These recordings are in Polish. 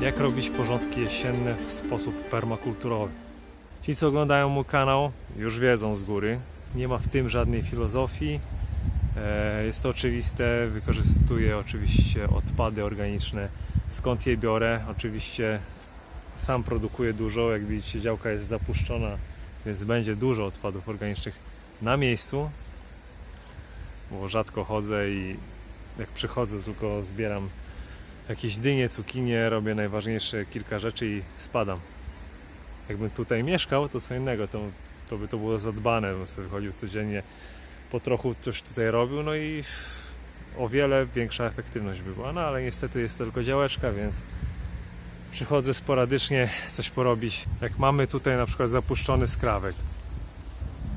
jak robić porządki jesienne w sposób permakulturowy. Ci, co oglądają mój kanał, już wiedzą z góry. Nie ma w tym żadnej filozofii. E, Jest to oczywiste. Wykorzystuję oczywiście odpady organiczne. Skąd je biorę? Oczywiście sam produkuję dużo. Jak widzicie, działka jest zapuszczona, więc będzie dużo odpadów organicznych na miejscu. Bo rzadko chodzę i jak przychodzę, tylko zbieram jakieś dynie, cukinie, robię najważniejsze kilka rzeczy i spadam. Jakbym tutaj mieszkał, to co innego, to, to by to było zadbane, bym sobie chodził codziennie, po trochu coś tutaj robił, no i o wiele większa efektywność by była, no ale niestety jest to tylko działeczka, więc przychodzę sporadycznie coś porobić. Jak mamy tutaj na przykład zapuszczony skrawek,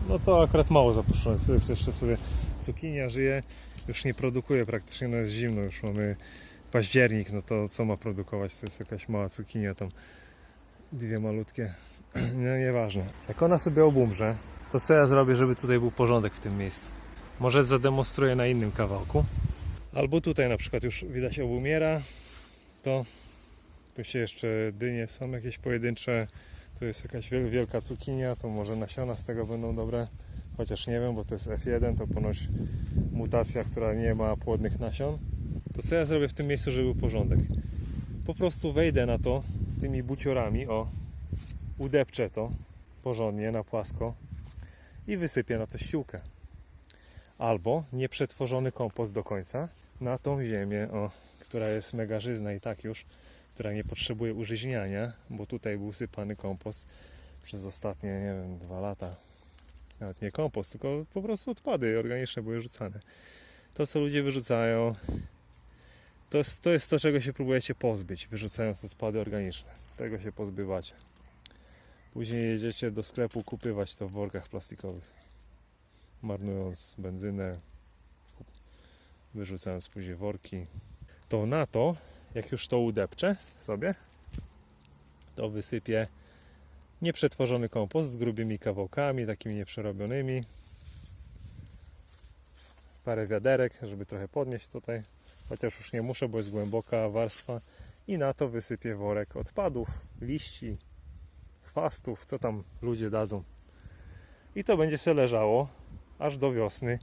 no to akurat mało zapuszczony, tu jest jeszcze sobie cukinia, żyje, już nie produkuje praktycznie, no jest zimno, już mamy październik, no to co ma produkować? To jest jakaś mała cukinia tam, dwie malutkie, no nieważne. Jak ona sobie obumrze, to co ja zrobię, żeby tutaj był porządek w tym miejscu? Może zademonstruję na innym kawałku. Albo tutaj na przykład już widać obumiera, to tu się jeszcze dynie są jakieś pojedyncze, tu jest jakaś wiel- wielka cukinia, to może nasiona z tego będą dobre, chociaż nie wiem, bo to jest F1, to ponoć mutacja, która nie ma płodnych nasion. To co ja zrobię w tym miejscu, żeby był porządek? Po prostu wejdę na to tymi buciorami, o, udepczę to porządnie na płasko i wysypię na to ściółkę. Albo nieprzetworzony kompost do końca na tą ziemię, o, która jest mega żyzna i tak już, która nie potrzebuje użyźniania, bo tutaj był sypany kompost przez ostatnie, nie wiem, dwa lata. Nawet nie kompost, tylko po prostu odpady organiczne były rzucane. To, co ludzie wyrzucają, to jest, to jest to, czego się próbujecie pozbyć, wyrzucając odpady organiczne. Tego się pozbywacie. Później jedziecie do sklepu kupywać to w workach plastikowych, marnując benzynę, wyrzucając później worki. To na to, jak już to udepczę sobie, to wysypię nieprzetworzony kompost z grubymi kawałkami, takimi nieprzerobionymi. Parę wiaderek, żeby trochę podnieść tutaj, chociaż już nie muszę, bo jest głęboka warstwa. I na to wysypię worek odpadów, liści, chwastów, co tam ludzie dadzą. I to będzie się leżało aż do wiosny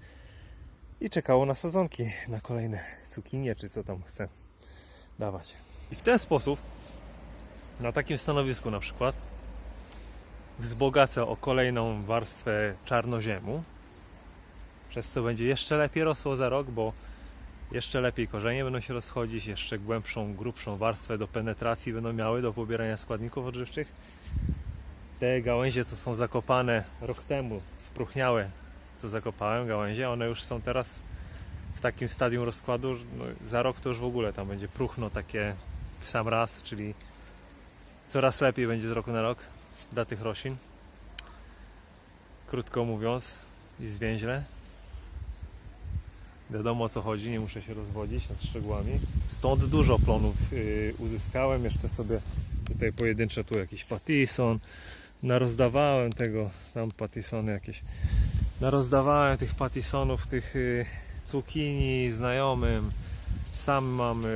i czekało na sadzonki, na kolejne cukinie, czy co tam chcę dawać. I w ten sposób, na takim stanowisku na przykład, wzbogacę o kolejną warstwę czarnoziemu, przez co będzie jeszcze lepiej rosło za rok, bo jeszcze lepiej korzenie będą się rozchodzić, jeszcze głębszą, grubszą warstwę do penetracji będą miały do pobierania składników odżywczych. Te gałęzie, co są zakopane rok temu, spróchniałe, co zakopałem gałęzie, one już są teraz w takim stadium rozkładu, no, za rok to już w ogóle tam będzie próchno takie w sam raz, czyli coraz lepiej będzie z roku na rok dla tych roślin. Krótko mówiąc i zwięźle. Wiadomo o co chodzi, nie muszę się rozwodzić nad szczegółami. Stąd dużo plonów yy, uzyskałem. Jeszcze sobie tutaj pojedyncze, tu jakiś patison. Narozdawałem tego, tam patisony jakieś. Narozdawałem tych patisonów, tych yy, cukinii znajomym. Sam mam yy,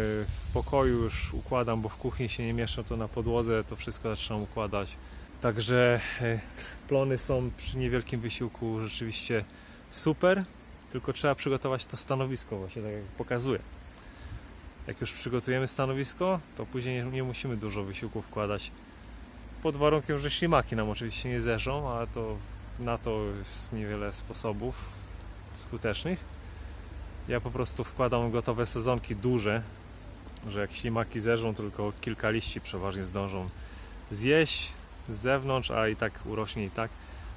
w pokoju już układam, bo w kuchni się nie mieszczą, to na podłodze to wszystko zaczynam układać. Także yy, plony są przy niewielkim wysiłku rzeczywiście super tylko trzeba przygotować to stanowisko, właśnie tak jak pokazuję. Jak już przygotujemy stanowisko, to później nie, musimy dużo wysiłku wkładać. Pod warunkiem, że ślimaki nam oczywiście nie zerzą, ale to na to jest niewiele sposobów skutecznych. Ja po prostu wkładam gotowe sezonki duże, że jak ślimaki zerzą, tylko kilka liści przeważnie zdążą zjeść z zewnątrz, a i tak urośnie i tak.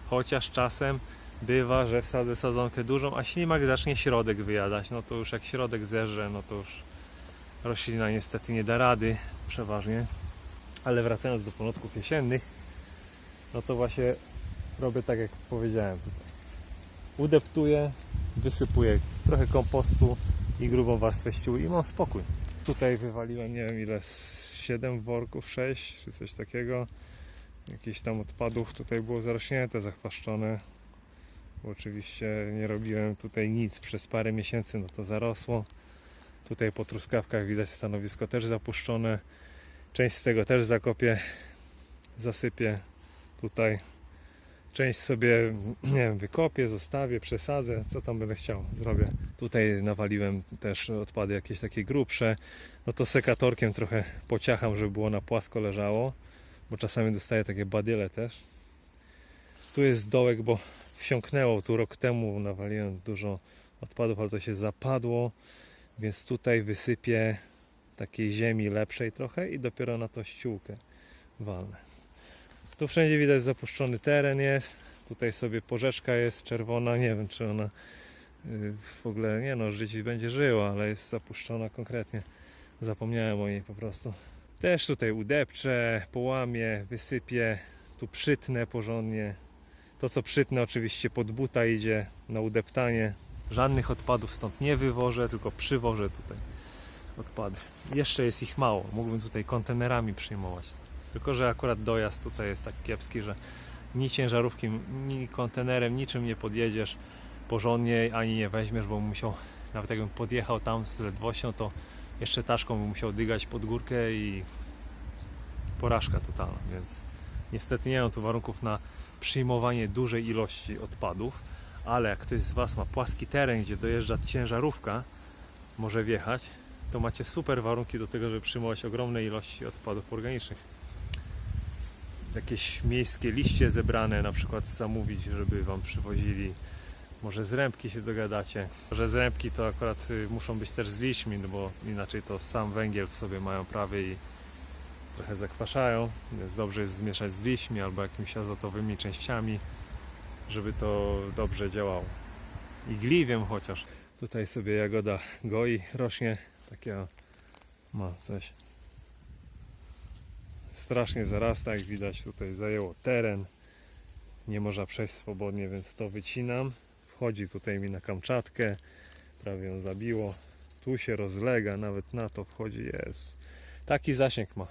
Chociaż czasem bywa, że wsadzę sadzonkę dużą, a ślimak zacznie środek wyjadać. No to już jak środek zerze, no to już roślina niestety nie da rady przeważnie. Ale wracając do ponotków jesiennych, no to właśnie robię tak jak powiedziałem tutaj. Udeptuję, wysypuję trochę kompostu i grubą warstwę ściół i mam spokój. Tutaj wywaliłem nie wiem ile, 7 worków, 6 czy coś takiego. Jakichś tam odpadów tutaj było zarośnięte, zachwaszczone, oczywiście nie robiłem tutaj nic przez parę miesięcy, no to zarosło. Tutaj po truskawkach widać stanowisko też zapuszczone. Część z tego też zakopię, zasypię tutaj. Część sobie, nie wiem, wykopię, zostawię, przesadzę, co tam będę chciał, zrobię. Tutaj nawaliłem też odpady jakieś takie grubsze. No to sekatorkiem trochę pociacham, żeby było na płasko leżało, bo czasami dostaję takie badyle też. Tu jest dołek, bo wsiąknęło. Tu rok temu nawaliłem dużo odpadów, ale to się zapadło, więc tutaj wysypię takiej ziemi lepszej trochę i dopiero na to ściółkę walnę. Tu wszędzie widać zapuszczony teren jest. Tutaj sobie porzeczka jest czerwona. Nie wiem, czy ona y, w ogóle, nie no, żyć będzie żyła, ale jest zapuszczona konkretnie. Zapomniałem o niej po prostu. Też tutaj udepczę, połamię, wysypię. Tu przytnę porządnie. To co przytnę oczywiście pod buta idzie na udeptanie. Żadnych odpadów stąd nie wywożę, tylko przywożę tutaj odpady. Jeszcze jest ich mało. Mógłbym tutaj kontenerami przyjmować. Tylko, że akurat dojazd tutaj jest tak kiepski, że ni ciężarówki, ni kontenerem, niczym nie podjedziesz porządnie, ani nie weźmiesz, bo musiał, nawet jakbym podjechał tam z ledwością, to jeszcze taszką bym musiał dygać pod górkę i porażka totalna, więc niestety nie mam tu warunków na przyjmowanie dużej ilości odpadów, ale jak ktoś z Was ma płaski teren, gdzie dojeżdża ciężarówka, może wjechać, to macie super warunki do tego, żeby przyjmować ogromne ilości odpadów organicznych. Jakieś miejskie liście zebrane, na przykład zamówić, żeby Wam przywozili. Może z rębki się dogadacie. Że z rębki to akurat y, muszą być też z liśćmi, no bo inaczej to sam węgiel w sobie mają prawie i trochę zakwaszają, więc dobrze jest zmieszać z liśćmi albo jakimiś azotowymi częściami, żeby to dobrze działało. I gliwiem chociaż. Tutaj sobie jagoda goi, rośnie, takie o, ma coś. Strasznie zarasta, jak widać tutaj zajęło teren. Nie można przejść swobodnie, więc to wycinam. Wchodzi tutaj mi na Kamczatkę, prawie ją zabiło. Tu się rozlega, nawet na to wchodzi, jest. Taki zasięg ma.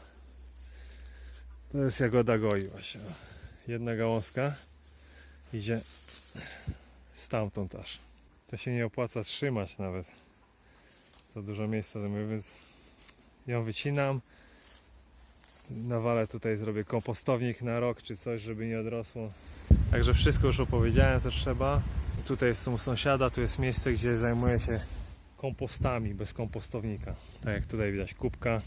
To jest jagoda goi właśnie. Jedna gałązka idzie stamtąd aż. To się nie opłaca trzymać nawet. Za dużo miejsca zajmuje, więc ją wycinam. Nawalę tutaj, zrobię kompostownik na rok czy coś, żeby nie odrosło. Także wszystko już opowiedziałem, co trzeba. Tutaj jest u sąsiada, tu jest miejsce, gdzie zajmuję się kompostami bez kompostownika. Tak jak tutaj widać kubka.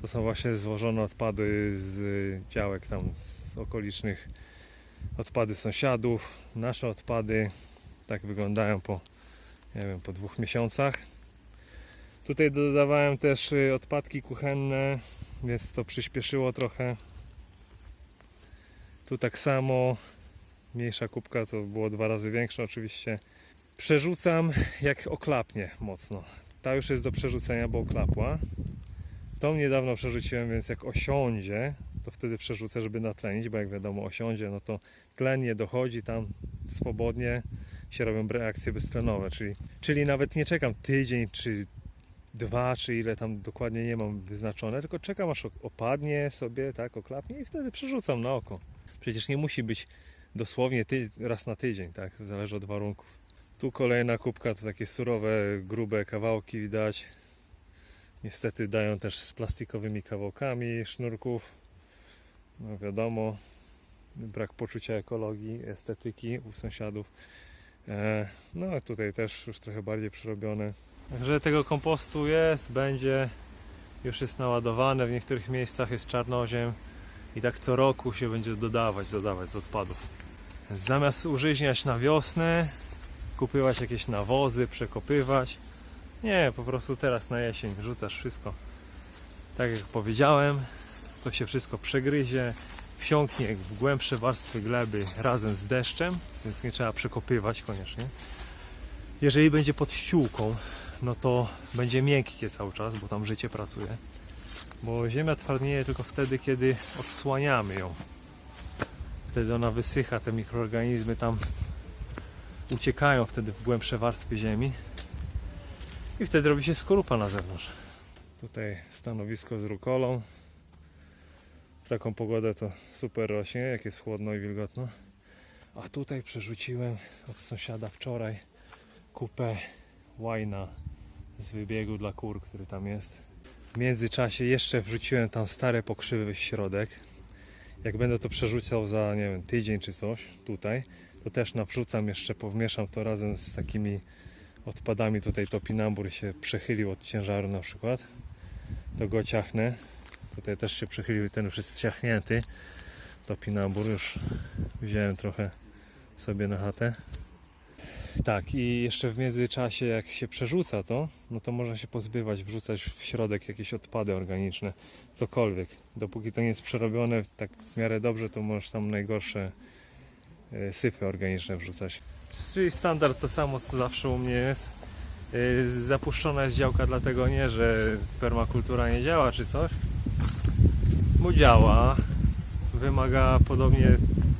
To są właśnie złożone odpady z działek tam z okolicznych odpady sąsiadów, nasze odpady. Tak wyglądają po, nie wiem, po dwóch miesiącach. Tutaj dodawałem też y, odpadki kuchenne, więc to przyspieszyło trochę. Tu tak samo, mniejsza kubka to było dwa razy większa oczywiście. Przerzucam jak oklapnie mocno. Ta już jest do przerzucenia, bo oklapła. Tą niedawno przerzuciłem, więc jak osiądzie, to wtedy przerzucę, żeby natlenić, bo jak wiadomo osiądzie, no to tlen nie dochodzi tam swobodnie, się robią reakcje beztlenowe, czyli, czyli nawet nie czekam tydzień czy dwa, czy ile tam dokładnie nie mam wyznaczone, tylko czekam aż opadnie sobie, tak, oklapnie i wtedy przerzucam na oko. Przecież nie musi być dosłownie ty, raz na tydzień, tak, zależy od warunków. Tu kolejna kubka to takie surowe, grube kawałki widać. Niestety dają też z plastikowymi kawałkami sznurków. No wiadomo, brak poczucia ekologii, estetyki u sąsiadów. E, No a tutaj też już trochę bardziej przerobione. Także tego kompostu jest, będzie, już jest naładowane, w niektórych miejscach jest czarnoziem i tak co roku się będzie dodawać, dodawać z odpadów. Zamiast użyźniać na wiosnę, kupywać jakieś nawozy, przekopywać, nie, po prostu teraz na jesień wrzucasz wszystko. Tak jak powiedziałem, to się wszystko przegryzie, wsiąknie w głębsze warstwy gleby razem z deszczem, więc nie trzeba przekopywać koniecznie. Jeżeli będzie pod ściółką, no to będzie miękkie cały czas, bo tam życie pracuje. Bo ziemia twardnieje tylko wtedy, kiedy odsłaniamy ją. Wtedy ona wysycha, te mikroorganizmy tam uciekają wtedy w głębsze warstwy ziemi. I wtedy robi się skorupa na zewnątrz. Tutaj stanowisko z rukolą. W taką pogodę to super rośnie, jak jest chłodno i wilgotno. A tutaj przerzuciłem od sąsiada wczoraj kupę łajna z wybiegu dla kur, który tam jest. W międzyczasie jeszcze wrzuciłem tam stare pokrzywy w środek. Jak będę to przerzucał za, nie wiem, tydzień czy coś tutaj, to też nawrzucam jeszcze, powmieszam to razem z takimi odpadami. Tutaj topinambur się przechylił od ciężaru na przykład. To go ciachnę. Tutaj też się przechylił i ten już jest ciachnięty. Topinambur już wziąłem trochę sobie na chatę. Tak, i jeszcze w międzyczasie, jak się przerzuca to, no to można się pozbywać, wrzucać w środek jakieś odpady organiczne, cokolwiek. Dopóki to nie jest przerobione tak w miarę dobrze, to możesz tam najgorsze e, syfy organiczne wrzucać. Czyli standard to samo, co zawsze u mnie jest. E, Zapuszczona jest działka dlatego nie, że permakultura nie działa czy coś. Bo działa. Wymaga podobnie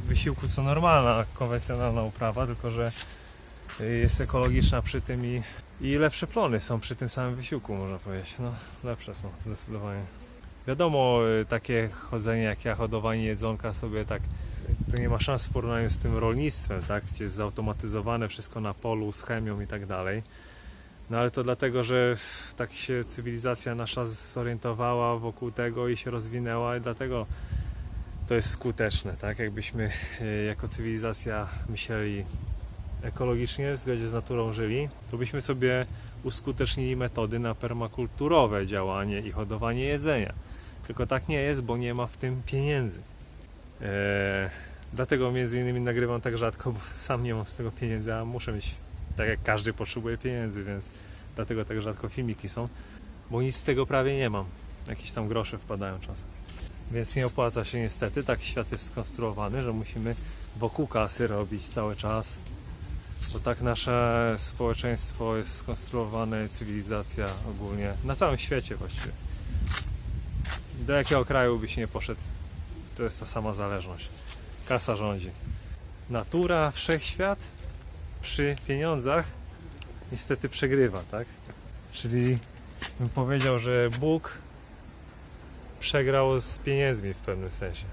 wysiłku co normalna, konwencjonalna uprawa, tylko że jest ekologiczna przy tym i, i lepsze plony są przy tym samym wysiłku, można powiedzieć. No, lepsze są, zdecydowanie. Wiadomo, y, takie chodzenie jak ja, hodowanie jedzonka sobie tak, to nie ma szans w porównaniu z tym rolnictwem, tak, gdzie jest zautomatyzowane wszystko na polu, z chemią i tak dalej. No ale to dlatego, że tak się cywilizacja nasza zorientowała wokół tego i się rozwinęła i dlatego to jest skuteczne, tak? Jakbyśmy y, jako cywilizacja myśleli ekologicznie, w zgodzie z naturą żyli, to byśmy sobie uskutecznili metody na permakulturowe działanie i hodowanie jedzenia. Tylko tak nie jest, bo nie ma w tym pieniędzy. Eee, dlatego między innymi nagrywam tak rzadko, bo sam nie mam z tego pieniędzy, a muszę mieć, tak jak każdy potrzebuje pieniędzy, więc dlatego tak rzadko filmiki są, bo nic z tego prawie nie mam. Jakieś tam grosze wpadają czasem. Więc nie opłaca się niestety, tak świat jest skonstruowany, że musimy wokół kasy robić cały czas, bo tak nasze społeczeństwo jest skonstruowane, cywilizacja ogólnie, na całym świecie właściwie. Do jakiego kraju byś nie poszedł, to jest ta sama zależność. Kasa rządzi. Natura, wszechświat przy pieniądzach niestety przegrywa, tak? Czyli bym powiedział, że Bóg przegrał z pieniędzmi w pewnym sensie.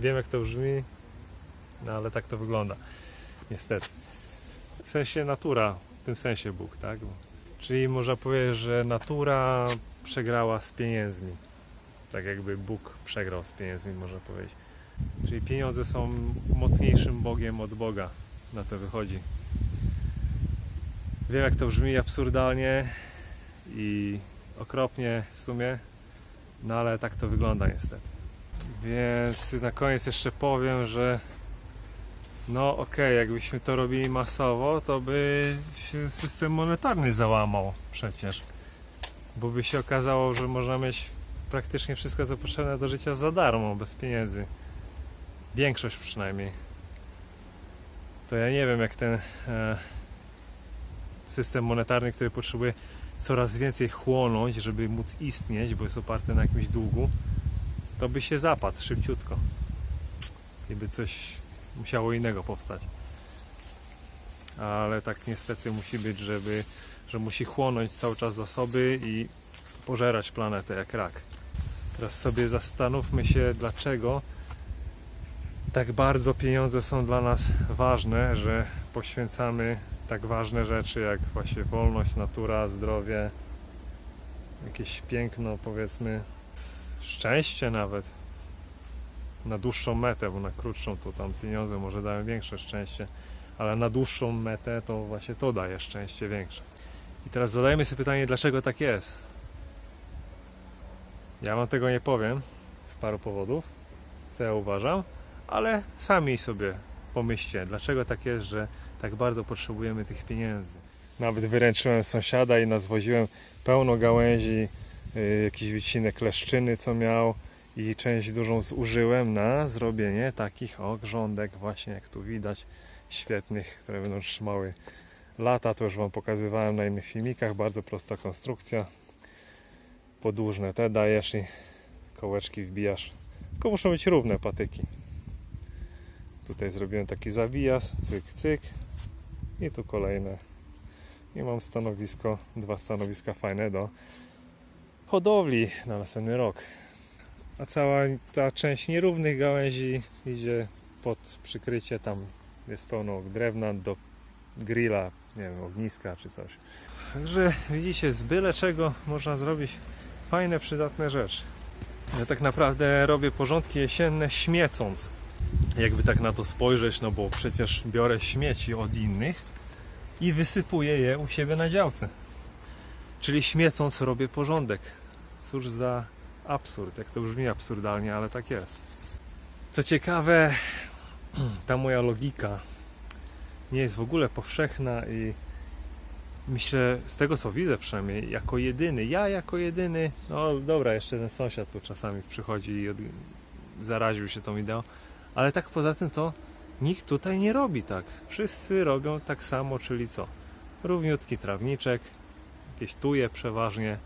Wiem jak to brzmi, no ale tak to wygląda. Niestety. W sensie natura, w tym sensie Bóg, tak? Czyli można powiedzieć, że natura przegrała z pieniędzmi. Tak jakby Bóg przegrał z pieniędzmi, można powiedzieć. Czyli pieniądze są mocniejszym Bogiem od Boga. Na to wychodzi. Wiem jak to brzmi absurdalnie i okropnie w sumie, no ale tak to wygląda niestety. Więc na koniec jeszcze powiem, że no okej, jakbyśmy to robili masowo, to by się system monetarny załamał przecież. Bo by się okazało, że można mieć praktycznie wszystko co potrzebne do życia za darmo, bez pieniędzy. Większość przynajmniej. To ja nie wiem jak ten e, system monetarny, który potrzebuje coraz więcej chłonąć, żeby móc istnieć, bo jest oparty na jakimś długu, to by się zapadł szybciutko. I by coś musiało innego powstać. Ale tak niestety musi być, żeby, że musi chłonąć cały czas zasoby i pożerać planetę jak rak. Teraz sobie zastanówmy się, dlaczego tak bardzo pieniądze są dla nas ważne, że poświęcamy tak ważne rzeczy jak właśnie wolność, natura, zdrowie, jakieś piękno, powiedzmy, szczęście nawet na dłuższą metę, bo na krótszą to tam pieniądze może dają większe szczęście, ale na dłuższą metę to właśnie to daje szczęście większe. I teraz zadajmy sobie pytanie, dlaczego tak jest. Ja wam tego nie powiem z paru powodów, co ja uważam, ale sami sobie pomyślcie, dlaczego tak jest, że tak bardzo potrzebujemy tych pieniędzy. Nawet wyręczyłem sąsiada i nazwoziłem pełno gałęzi, yy, jakiś wycinek leszczyny, co miał i część dużą zużyłem na zrobienie takich o grządek, właśnie jak tu widać, świetnych, które będą trzymały lata. To już Wam pokazywałem na innych filmikach. Bardzo prosta konstrukcja. Podłużne te dajesz i kołeczki wbijasz. Tylko muszą być równe patyki. Tutaj zrobiłem taki zawijas, cyk, cyk. I tu kolejne. I mam stanowisko, dwa stanowiska fajne do hodowli na następny rok. A cała ta część nierównych gałęzi idzie pod przykrycie, tam jest pełno drewna do grilla, nie wiem, ogniska czy coś. Także widzicie, z byle czego można zrobić fajne, przydatne rzeczy. Ja tak naprawdę robię porządki jesienne śmiecąc. Jakby tak na to spojrzeć, no bo przecież biorę śmieci od innych i wysypuję je u siebie na działce. Czyli śmiecąc robię porządek. Cóż za absurd, jak to brzmi absurdalnie, ale tak jest. Co ciekawe, ta moja logika nie jest w ogóle powszechna i myślę, z tego co widzę przynajmniej, jako jedyny, ja jako jedyny, no dobra, jeszcze ten sąsiad tu czasami przychodzi i od, zaraził się tą ideą, ale tak poza tym to nikt tutaj nie robi tak. Wszyscy robią tak samo, czyli co? Równiutki trawniczek, jakieś tuje przeważnie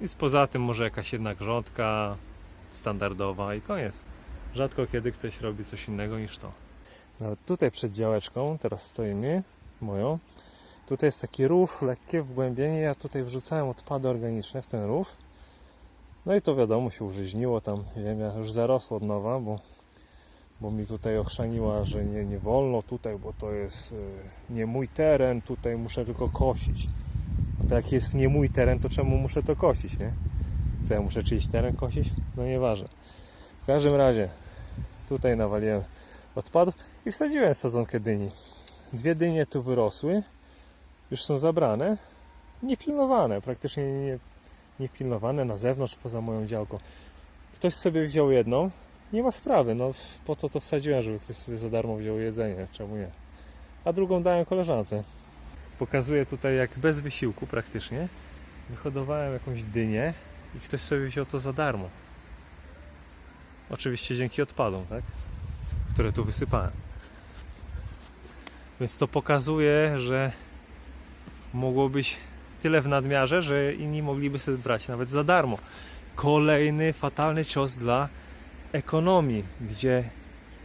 i poza tym może jakaś jedna grządka standardowa i koniec. Rzadko kiedy ktoś robi coś innego niż to. Nawet tutaj przed działeczką, teraz stoimy, moją, tutaj jest taki rów, lekkie wgłębienie, ja tutaj wrzucałem odpady organiczne w ten rów. No i to wiadomo, się użyźniło tam, ziemia już zarosła od nowa, bo, bo mi tutaj ochrzaniła, że nie, nie wolno tutaj, bo to jest y, nie mój teren, tutaj muszę tylko kosić. No to jak jest nie mój teren, to czemu muszę to kosić, nie? Co ja muszę czyjś teren kosić? No nieważne. W każdym razie tutaj nawaliłem odpadów i wsadziłem sadzonkę dyni. Dwie dynie tu wyrosły, już są zabrane, niepilnowane, praktycznie nie, niepilnowane na zewnątrz poza moją działką. Ktoś sobie wziął jedną, nie ma sprawy, no po to to wsadziłem, żeby ktoś sobie za darmo wziął jedzenie, czemu nie? A drugą dałem koleżance. Pokazuję tutaj jak bez wysiłku praktycznie wyhodowałem jakąś dynię i ktoś sobie wziął to za darmo. Oczywiście dzięki odpadom, tak? Które tu wysypałem. Więc to pokazuje, że mogło być tyle w nadmiarze, że inni mogliby sobie brać nawet za darmo. Kolejny fatalny cios dla ekonomii, gdzie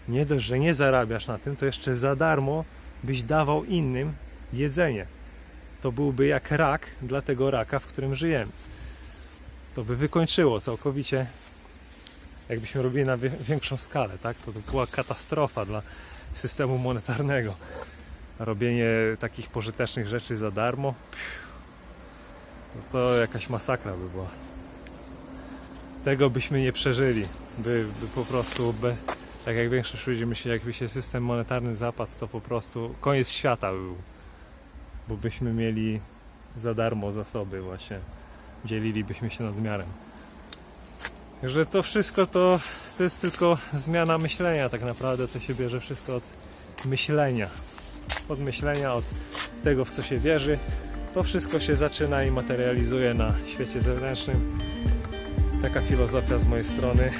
nie dość, że nie zarabiasz na tym, to jeszcze za darmo byś dawał innym jedzenie. To byłby jak rak dla tego raka, w którym żyjemy. To by wykończyło całkowicie, jakbyśmy robili na większą skalę, tak? To, to była katastrofa dla systemu monetarnego. Robienie takich pożytecznych rzeczy za darmo, no to jakaś masakra by była. Tego byśmy nie przeżyli. By, by po prostu, by, tak jak większość ludzi myśli, jakby się system monetarny zapadł, to po prostu koniec świata by był. Bo byśmy mieli za darmo zasoby właśnie. Dzielilibyśmy się nadmiarem. Także to wszystko to, to jest tylko zmiana myślenia tak naprawdę. To się bierze wszystko od myślenia. Od myślenia, od tego w co się wierzy. To wszystko się zaczyna i materializuje na świecie zewnętrznym. Taka filozofia z mojej strony.